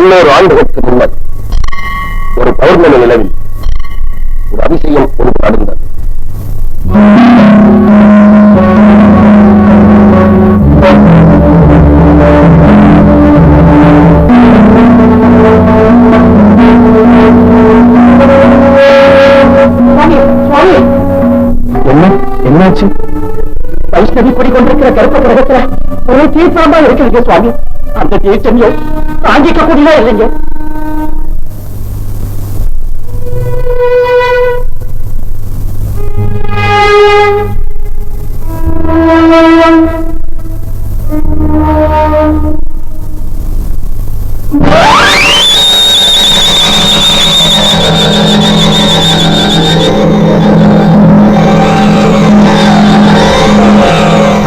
முன்னூறு ஆண்டுகளுக்கு முன்னர் ஒரு பௌர்ணமி நிலவில் ஒரு அதிசயம் ஒன்று நடந்தது என்ன? என்னாச்சு? வைஷ்ணவி குடிக்கொண்டிருக்கிற கருப்பு கிரகத்துல ஒரு தீர்த்தமா இருக்கிறீங்க சுவாமி. அந்த தீர்த்தமையும் தாங்கிக்க முடியல இல்லைங்க?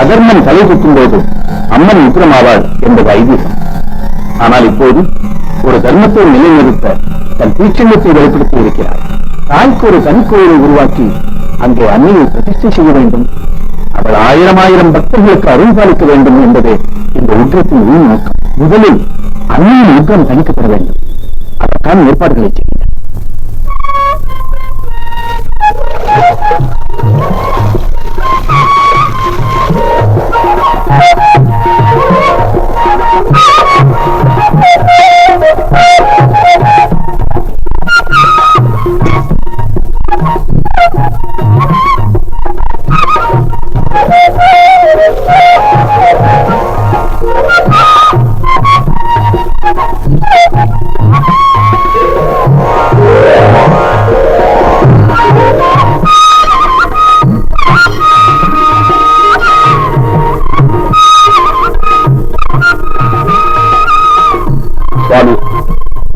அகர்மன் தலை சுற்றும் போது அம்மன் உக்கிரமாவாள் என்பது ஐதீகம். ஆனால் இப்போது ஒரு தர்மத்தை நிலைநிறுத்த தன் தீட்சண்யத்தை வெளிப்படுத்தி இருக்கிறார். தாய்க்கு ஒரு தனிக்கோயிலை உருவாக்கி அங்கே அன்னையை பிரதிஷ்டை செய்ய வேண்டும். அவள் ஆயிரம் ஆயிரம் பக்தர்களுக்கு அருள் பாலிக்க வேண்டும் என்பதே இந்த உக்கிரத்தின் உள் நோக்கம். முதலில் அன்னையின் உக்கிரம் தணிக்கப்பட வேண்டும். அதற்கான ஏற்பாடுகளை செய்யும்.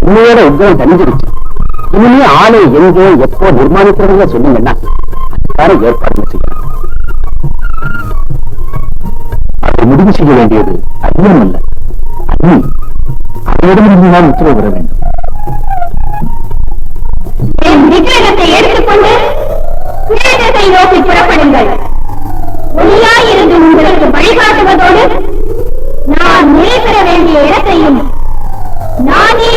உண்மையோட உத்திரம் தணிஞ்சிருச்சு. இனிமே ஆலை எங்கே எப்போ நிர்மாணிக்கிறவங்க சொன்னீங்கன்னா அதுக்கான ஏற்பாடு அதை முடிவு செய்ய வேண்டியது அதிகம் அல்ல அவரிடமிருந்து தான் உத்தரவு பெற வேண்டும். என் விக்கிரகத்தை எடுத்துக்கொண்டு கிழக்கத்தை நோக்கி புறப்படுங்கள். ஒளியாயிருந்து உங்களுக்கு வழிகாட்டுவதோடு நான் நிலை வேண்டிய இடத்தையும் நானே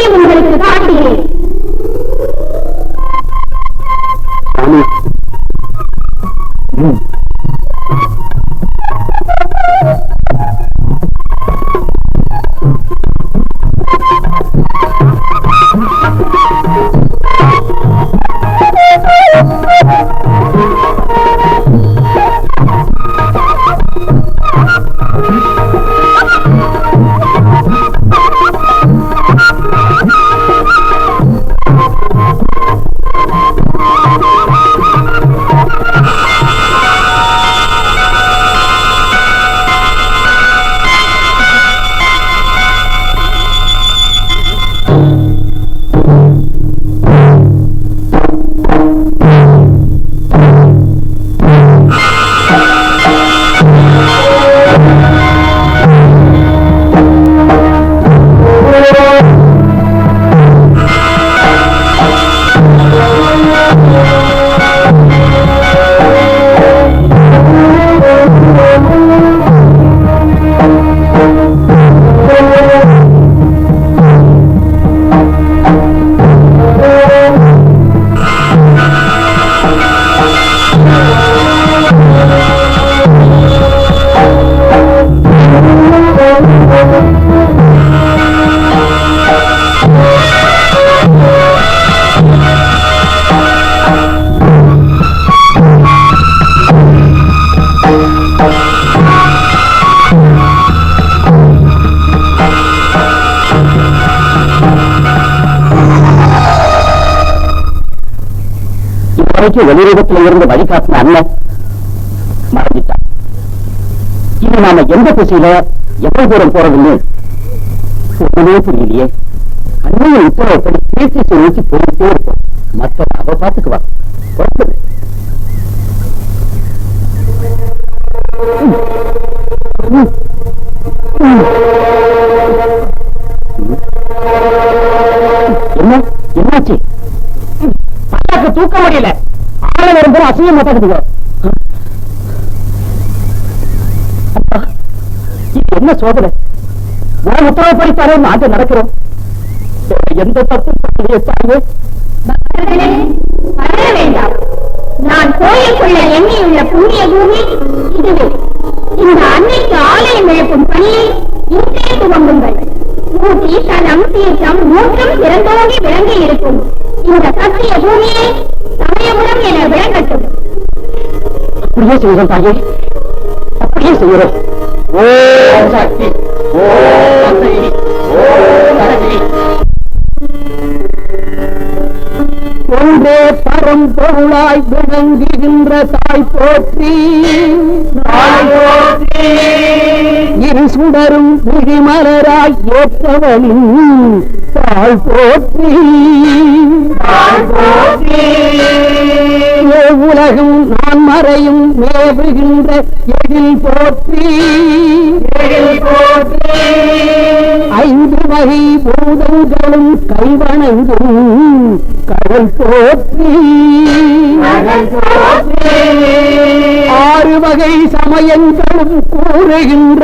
இதுவரைக்கும் வெளிரூபத்தில் இருந்து வழிகாட்டின அண்ணன் மறைஞ்சிட்டான் இது நாம எந்த திசையில எவ்வளவு தூரம் போறதுன்னு ஒண்ணுமே புரியலையே. அன்னையின் உத்தரவுப்படி பேசி நோக்கி போயிட்டே இருக்கும். மற்ற அவ பாத்துக்குவா. புறப்படு என்ன? என்னாச்சு? பட்டாக்கு தூக்க முடியல. ஆள வரும்போது அசிங்க மாட்டாக்குதுங்க என்ன சோதனை உன் உத்தரவு படித்தாலே நாட்டு நடக்கிறோம் எந்த தப்பு தாயே பக்தர்களே வேண்டாம் நான் கோயிலுக்குள்ள எண்ணியுள்ள புண்ணிய பூமி இதுவே இந்த அன்னைக்கு ஆலயம் எழுப்பும் பணியை இன்றே துவங்குங்கள் ஊட்டி தலம் தீர்த்தம் மூன்றும் சிறந்தோங்கி விளங்கி இருக்கும் இந்த சத்திய பூமியை சமயபுரம் என விளங்கட்டும். அப்படியே செய்கிறோம் தாயே. அப்படியே செய்கிறோம் ஓ சக்தி. ஓ சக்தி. ஒன்றே பரம்பொருளாய் விளங்குகின்ற தாய் போற்றி. இரு சுடரும் விழிமலராய் ஏற்றவனின் தாய் போற்றி. உலகும் நான் மறையும் மேவுகின்ற எழில் போற்றி. ஐந்து வகை பூதங்களும் கைவணங்கும் கடல் போற்றி ஆறு வகை சமயங்களும் கூறுகின்ற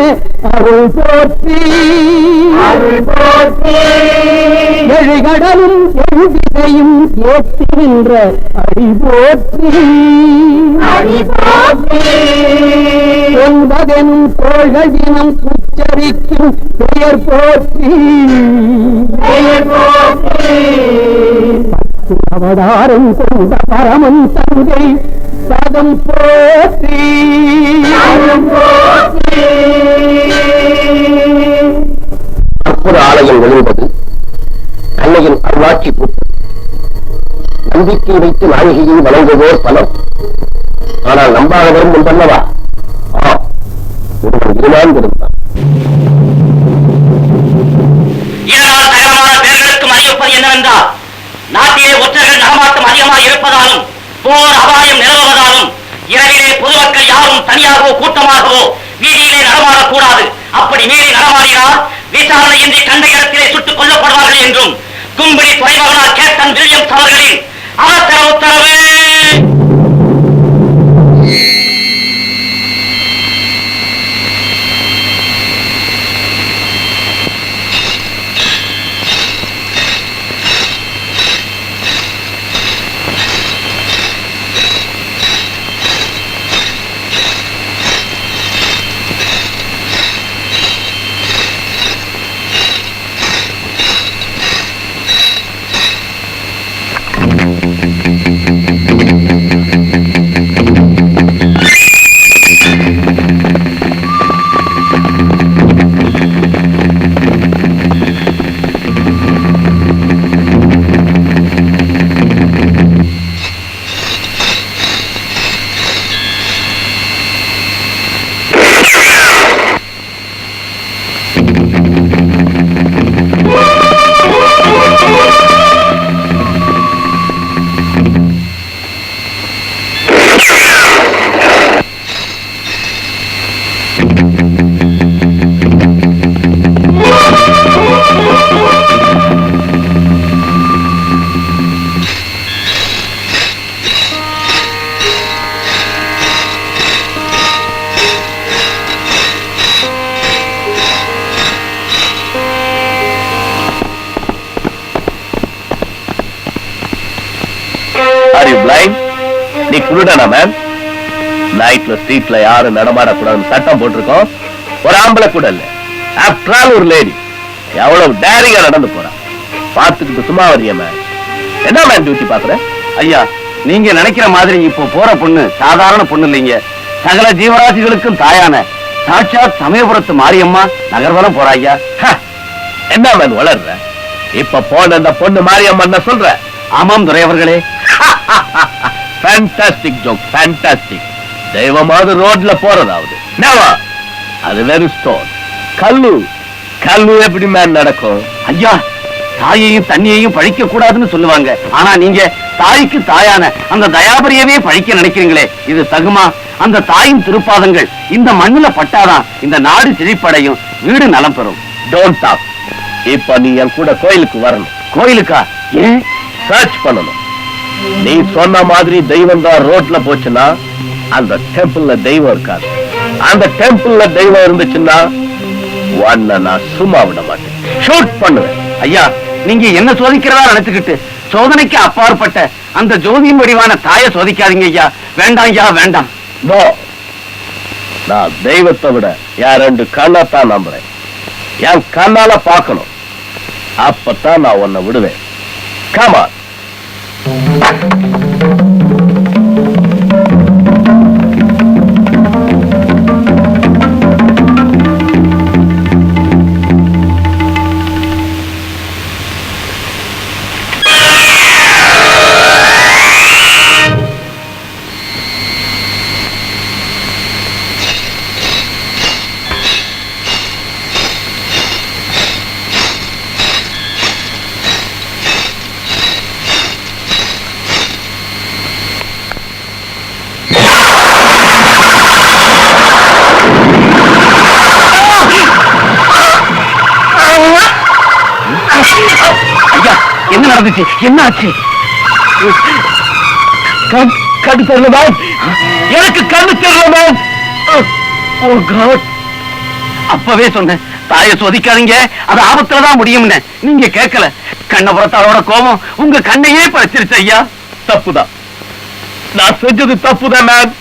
அருள் போற்றி எழுகடலும் எழுதிகையும் ஏற்றுகின்ற அடி போற்றி. ஒன்பதெனும் தோள்கள் தினம் உச்சரிக்கும் பெயர் போற்றி. அவதாரம் கொண்ட பரமன் தங்கை பதம் போற்றி. அற்புத ஆலயம் விழுந்தது அன்னையின் அருளாட்சி பூத்து நம்பிக்கை வைத்து நாயகியை வணங்குவோர் பலம் ஆனால் நம்பாதவரும் உண்டல்லவா விசாரணையின்றி கண்ட இடத்திலே சுட்டுக் கொல்லப்படுவார்கள் என்றும் கும்பிடி துறைமகனார் கேப்டன் வில்லியம்ஸ் அவர்களின் அவசர உத்தரவு ஸ்ட்ரீட்ல யாரும் நடமாடக்கூடாதுன்னு சட்டம் போட்டிருக்கோம். ஒரு ஆம்பளை கூட இல்ல. ஆஃப்டர் ஆல் ஒரு லேடி எவ்வளவு டேரிங்கா நடந்து போறா. பார்த்துக்கிட்டு சும்மா வரியா என்ன மேம் டியூட்டி பாக்குற ஐயா நீங்க நினைக்கிற மாதிரி இப்போ போற பொண்ணு சாதாரண பொண்ணு இல்லைங்க. சகல ஜீவராசிகளுக்கும் தாயான. சாட்சாத் சமயபுரத்து மாரியம்மா நகர்வலம் போறா ஐயா. ஹ, என்ன மேம் வளர்ற இப்ப போன அந்த பொண்ணு மாரியம்மா சொல்ற? ஆமாம் துரை அவர்களே ஃபேண்டாஸ்டிக் ஜோக் ஃபேண்டாஸ்டிக் தெய்வமாவது ரோட்ல போறதாவது. அது வெறும் ஸ்டோன் கல்லு. கல்லு எப்படி மேன் நடக்கும்? ஐயா தாயையும் தண்ணியையும் பழிக்க கூடாதுன்னு சொல்லுவாங்க. ஆனா நீங்க தாய்க்கு தாயான அந்த தயாபரியவே பழிக்க நினைக்கிறீங்களே. இது தகுமா? அந்த தாயின் திருப்பாதங்கள் இந்த மண்ணுல பட்டாதான் இந்த நாடு செழிப்படையும் வீடு நலம் பெறும். டோன்ட் டாக் இப்ப நீ என் கூட கோயிலுக்கு வரணும். கோயிலுக்கா? ஏன்? சர்ச் பண்ணணும். நீ சொன்ன மாதிரி தெய்வம் தான் ரோட்ல போச்சுன்னா அந்த டெம்பிள்ல தெய்வம் இருக்காது. அந்த டெம்பிள்ல தெய்வம் இருந்துச்சுன்னா உன்னை நான் சும்மா விட மாட்டேன். ஷூட் பண்ணுவேன். ஐயா நீங்க என்ன சோதிக்கிறதா நினைச்சுக்கிட்டு சோதனைக்கு அப்பாற்பட்ட அந்த ஜோதியின் வடிவான தாயை சோதிக்காதீங்க ஐயா. வேண்டாம் ஐயா வேண்டாம். நான் தெய்வத்தை விட என் ரெண்டு கண்ணத்தான் நம்புறேன். என் கண்ணால பார்க்கணும். அப்பத்தான் நான் உன்னை விடுவேன். கமான் நடந்துச்சு என்னாச்சு? கண் கண்ணு தெரியல மேம். எனக்கு கண்ணு தெரியல மேம். ஓ காட். அப்பவே சொன்னேன். தாயை சோதிக்காதீங்க. அது ஆபத்துல தான் முடியும்னு. நீங்க கேட்கல. கண்ண கண்ணபுரத்தாரோட கோபம் உங்க கண்ணையே பறிச்சிருச்சு ஐயா. தப்புதான். நான் செஞ்சது தப்புதான் மேம்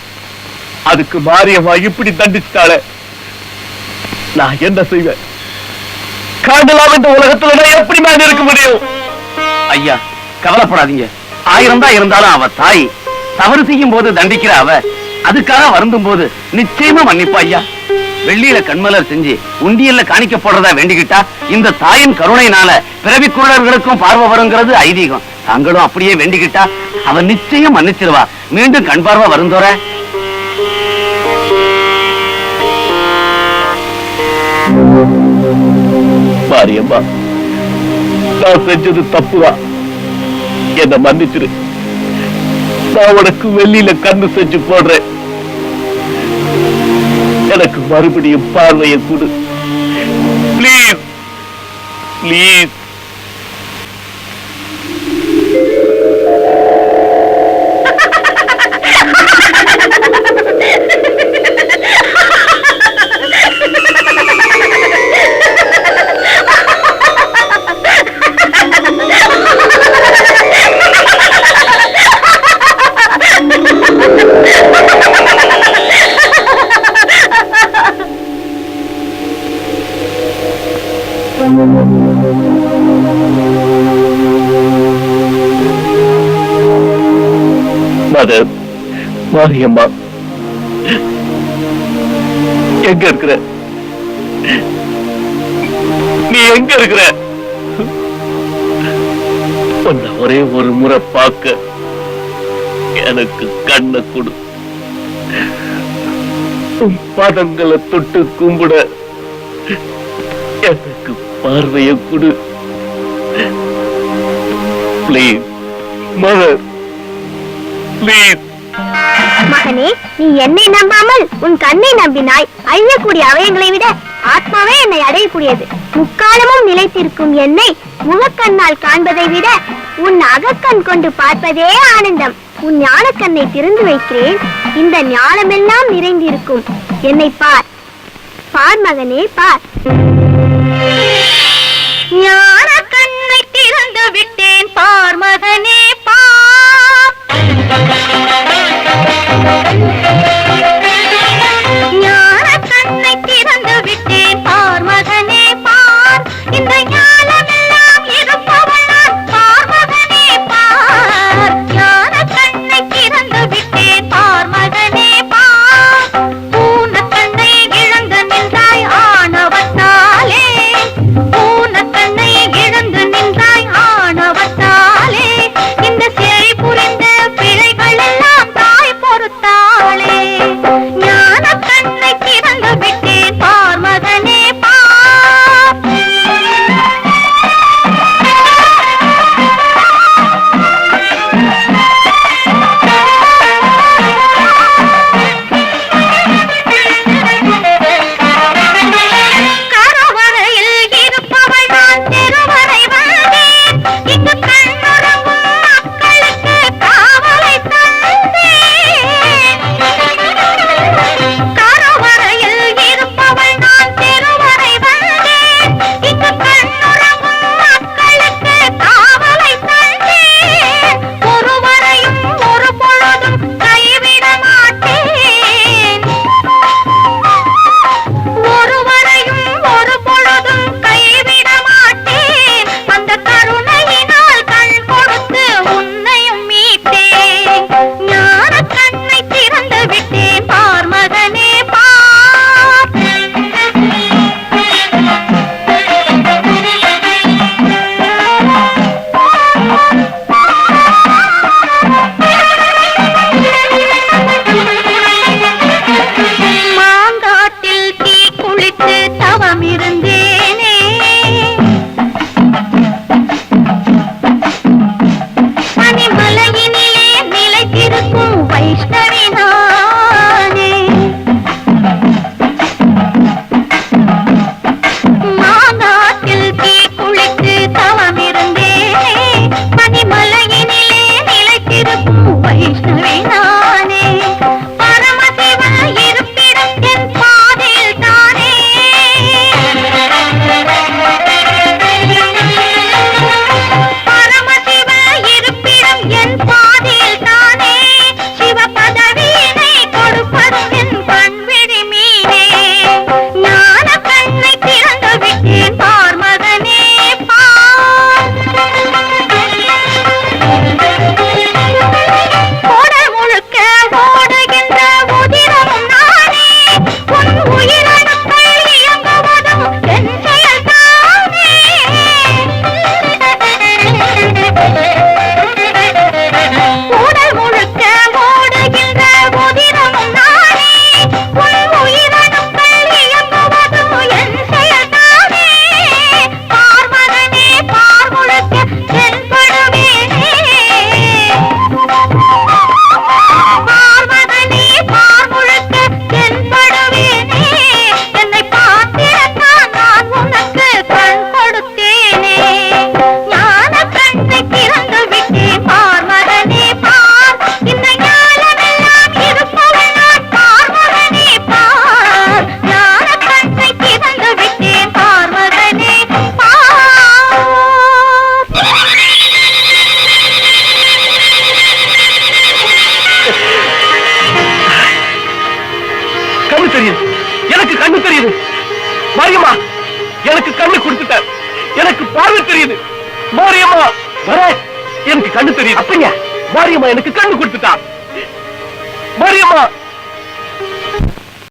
அதுக்கு மாரியம்மா இப்படி தண்டிச்சிட்டாளே. நான் என்ன செய்வேன்? காண்டலாம் இந்த உலகத்துல நான் எப்படி மேம் இருக்க முடியும்? ஐயா கவலைப்படாதீங்க. ஆயிரம் தான் இருந்தாலும் அவ தாய். தவறு செய்யும் போது தண்டிக்கிற அவ. அதுக்காக வருந்தும் போது நிச்சயமா மன்னிப்பா ஐயா. வெள்ளியில கண்மலர் செஞ்சு உண்டியல்ல காணிக்க போடுறதா வேண்டிக்கிட்டா இந்த தாயின் கருணையினால பிறவி குரலர்களுக்கும் பார்வை வருங்கிறது ஐதீகம். தாங்களும் அப்படியே வேண்டிக்கிட்டா அவ நிச்சயம் மன்னிச்சிருவா. மீண்டும் கண் பார்வை வருந்தோற. மாரியம்மா நான் செஞ்சது தப்புதான். என்ன மன்னிச்சிரு. நான் உனக்கு வெளியில கண்ணு செஞ்சு போடுறேன். எனக்கு மறுபடியும் பார்வையை கொடு. பிளீஸ் ப்ளீஸ் மாரியம்மா எங்க இருக்கிற? நீ எங்க இருக்கிற? உன்னை ஒரே ஒரு முறை பார்க்க எனக்கு கண்ணை கொடு. பாதங்களை தொட்டு கும்பிட எனக்கு பார்வையை கொடு. பிளீஸ் மதர் பிளீஸ் மகனே நீ என்னை நம்பாமல் உன் கண்ணை நம்பினாய். அழியக்கூடிய அவயங்களை விட ஆத்மாவே என்னை அடையக்கூடியது. முக்காலமும் நிலைத்திருக்கும் என்னை முகக்கண்ணால் காண்பதை விட உன் அகக்கண் கொண்டு பார்ப்பதே ஆனந்தம். உன் ஞானக்கண்ணை திறந்து வைக்கிறேன். இந்த ஞானமெல்லாம் நிறைந்திருக்கும். என்னை பார். பார் மகனே பார். ஞான கண்ணை திறந்து விட்டேன் பார் மகனே பார். ஞான